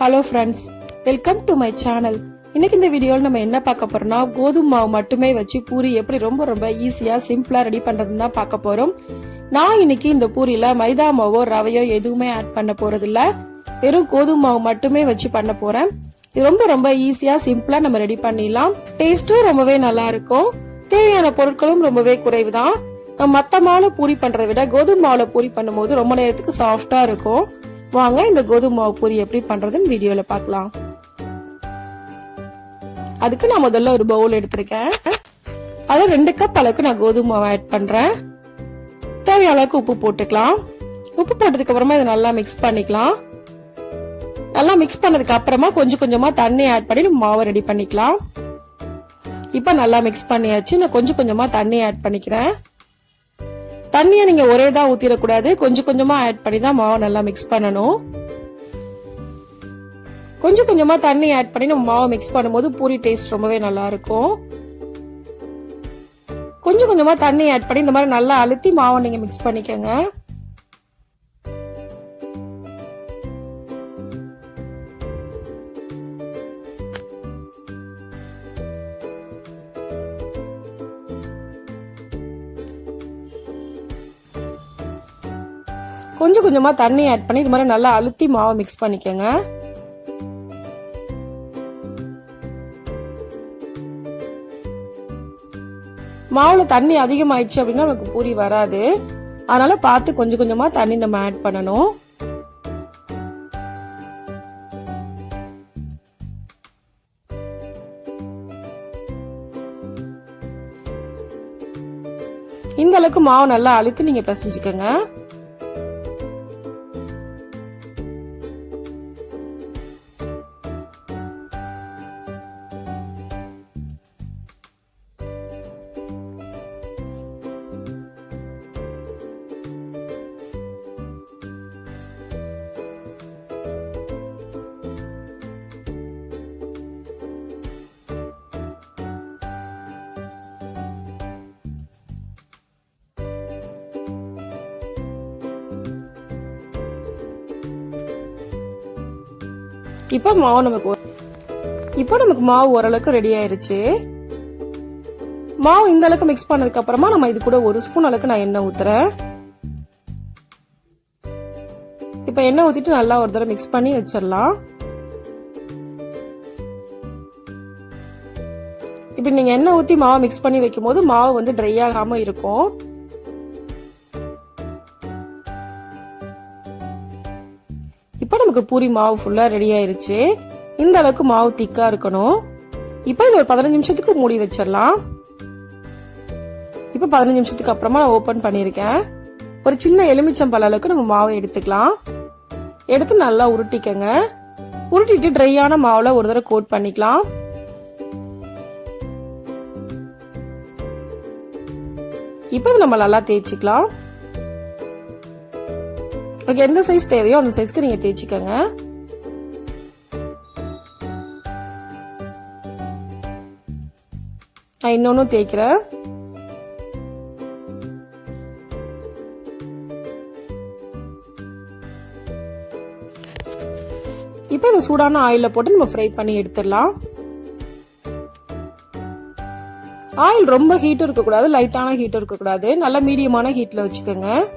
Hello friends welcome to my channel இன்னைக்கு இந்த வீடியோவில் நம்ம என்ன பார்க்க போறோம்னா கோதுமை மாவு மட்டுமே வச்சு பூரி எப்படி ரொம்ப ரொம்ப ஈஸியா சிம்பிளா ரெடி பண்றதுன்னு தான் பார்க்க போறோம். நான் இன்னைக்கு இந்த பூரியில மைதா மாவோ ரவையோ எதுவுமே ஆட் பண்ண போறது இல்ல வெறும் கோதுமை மாவு மட்டுமே வச்சு பண்ண போறேன். இது ரொம்ப ரொம்ப ஈஸியா சிம்பிளா நம்ம ரெடி பண்ணிடலாம். டேஸ்டும் ரொம்பவே நல்லா இருக்கும். தேவையான பொருட்களும் ரொம்பவே குறைவு தான் மத்த மாவுல பூரி பண்றதை விட கோதுமை மாவுல பூரி பண்ணும்போது ரொம்ப நேரத்துக்கு சாஃப்டா இருக்கும். வாங்க இந்த கோதுமை மாவு பூரி எப்படி பண்றதுன்னு வீடியோல பார்க்கலாம். அதுக்கு நான் முதல்ல ஒரு பவுல் எடுத்திருக்கேன். அதுல ரெண்டு கப் அளவுக்கு நான் கோதுமை மாவு ஆட் பண்றேன். தேவையான அளவுக்கு உப்பு போட்டுக்கலாம். உப்பு போட்டதுக்கு அப்புறமா இதை நல்லா மிக்ஸ் பண்ணிக்கலாம். நல்லா மிக்ஸ் பண்ணதுக்கு அப்புறமா கொஞ்சம் கொஞ்சமா தண்ணி ஆட் பண்ணி நம்ம மாவை ரெடி பண்ணிக்கலாம். இப்ப நல்லா மிக்ஸ் பண்ணியாச்சு. நான் கொஞ்சம் கொஞ்சமா தண்ணி ஆட் பண்ணிக்கிறேன். தண்ணியை நீங்க ஒரே தான் ஊத்திடக்கூடாது. கொஞ்சம் கொஞ்சமா ஆட் பண்ணி தான் மாவை நல்லா மிக்ஸ் பண்ணணும். கொஞ்சம் கொஞ்சமா தண்ணி ஆட் பண்ணி நம்ம மாவை மிக்ஸ் பண்ணும்போது பூரி டேஸ்ட் ரொம்பவே நல்லா இருக்கும். கொஞ்சம் கொஞ்சமா தண்ணி ஆட் பண்ணி இந்த மாதிரி நல்லா அழுத்தி மாவை நீங்க மிக்ஸ் பண்ணிக்கோங்க. கொஞ்சம் கொஞ்சமா தண்ணி ஆட் பண்ணி இது மாதிரி நல்லா அழுத்தி மாவை மிக்ஸ் பண்ணிக்கோங்க. மாவுல தண்ணி அதிகமாயிடுச்சு அப்படின்னா நமக்கு பூரி வராது. அதனால பார்த்து கொஞ்சம் கொஞ்சமா தண்ணி நம்ம ஆட் பண்ணணும். இந்த அளவுக்கு மாவு நல்லா அழுத்தி நீங்க பிசைஞ்சுக்கோங்க. இப்போ மாவு நமக்கு ஒ- இப்போ நமக்கு மாவு ஓரளவுக்கு ரெடி ஆயிருச்சு. மாவு இந்த அளவுக்கு மிக்ஸ் பண்ணதுக்கு அப்புறமா நம்ம இது கூட ஒரு ஸ்பூன் அளவுக்கு நான் எண்ணெய் ஊத்துறேன். இப்போ எண்ணெய் ஊத்திட்டு நல்லா ஒரு தடவை மிக்ஸ் பண்ணி வச்சிடலாம். இப்போ நீங்க எண்ணெய் ஊத்தி மாவு மிக்ஸ் பண்ணி வைக்கும் போது மாவு வந்து ட்ரை ஆகாம இருக்கும். இப்போ நமக்கு பூரி மாவு ஃபுல்லா ரெடி ஆயிருச்சு. இந்த அளவுக்கு மாவு திக்கா இருக்கணும். இப்போ இது ஒரு பதினஞ்சு நிமிஷத்துக்கு மூடி வச்சிடலாம். இப்போ பதினஞ்சு நிமிஷத்துக்கு அப்புறமா நான் ஓப்பன் பண்ணியிருக்கேன். ஒரு சின்ன எலுமிச்சம்பழ அளவுக்கு நம்ம மாவை எடுத்துக்கலாம். எடுத்து நல்லா உருட்டிக்கங்க. உருட்டிட்டு ட்ரையான மாவுல ஒரு தடவை கோட் பண்ணிக்கலாம். இப்போ இது நம்ம நல்லா தேய்ச்சிக்கலாம். உங்களுக்கு எந்த சைஸ் தேவையோ? அந்த சைஸ்க்கு நீங்கள் தேய்ச்சிக்கோங்க. நான் இன்னொன்னும் தேய்க்கிறேன். இப்போ இதை சூடான ஆயிலில் போட்டு நம்ம ஃப்ரை பண்ணி எடுத்துடலாம். ஆயில் ரொம்ப ஹீட்டும் இருக்கக்கூடாது லைட்டான ஹீட்டும் இருக்கக்கூடாது. நல்ல மீடியமான ஹீட்டில் வச்சுக்கோங்க.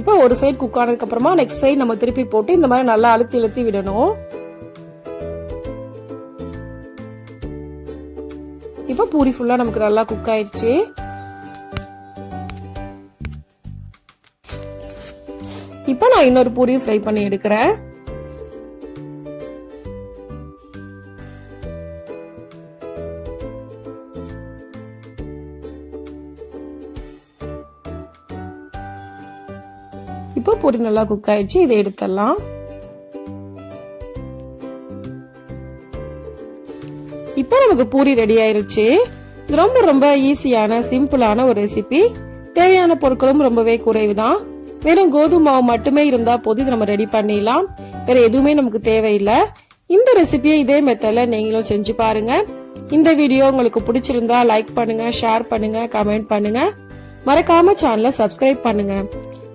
இப்போ ஒரு சைடு குக் ஆனதுக்கு அப்புறமா நெக்ஸ்ட் சைடு நம்ம திருப்பி போட்டு இந்த மாதிரி நல்லா அழுத்தி இழுத்தி விடணும். இப்போ பூரி ஃபுல்லா நமக்கு நல்லா குக் ஆயிடுச்சு இப்போ நான் இன்னொரு பூரியும் ஃப்ரை பண்ணி எடுக்கிறேன். இப்போ பூரி நல்லா குக் ஆயிடுச்சு இதை எடுத்துடலாம். இப்போ நமக்கு பூரி ரெடி ஆயிருச்சு. இது ரொம்ப ரொம்ப ஈஸியான சிம்பிளான ஒரு ரெசிபி தேவையான பொருட்களும் ரொம்பவே குறைவு தான் வெறும் கோதுமை மாவு மட்டுமே இருந்தா போது இது நம்ம ரெடி பண்ணிடலாம். வேற எதுவுமே நமக்கு தேவையில்லை. இந்த ரெசிபியை இதே மெத்தட்ல நீங்களும் செஞ்சு பாருங்க. இந்த வீடியோ உங்களுக்கு பிடிச்சிருந்தா லைக் பண்ணுங்க ஷேர் பண்ணுங்க கமெண்ட் பண்ணுங்க. மறக்காம சேனலை சப்ஸ்கிரைப் பண்ணுங்க.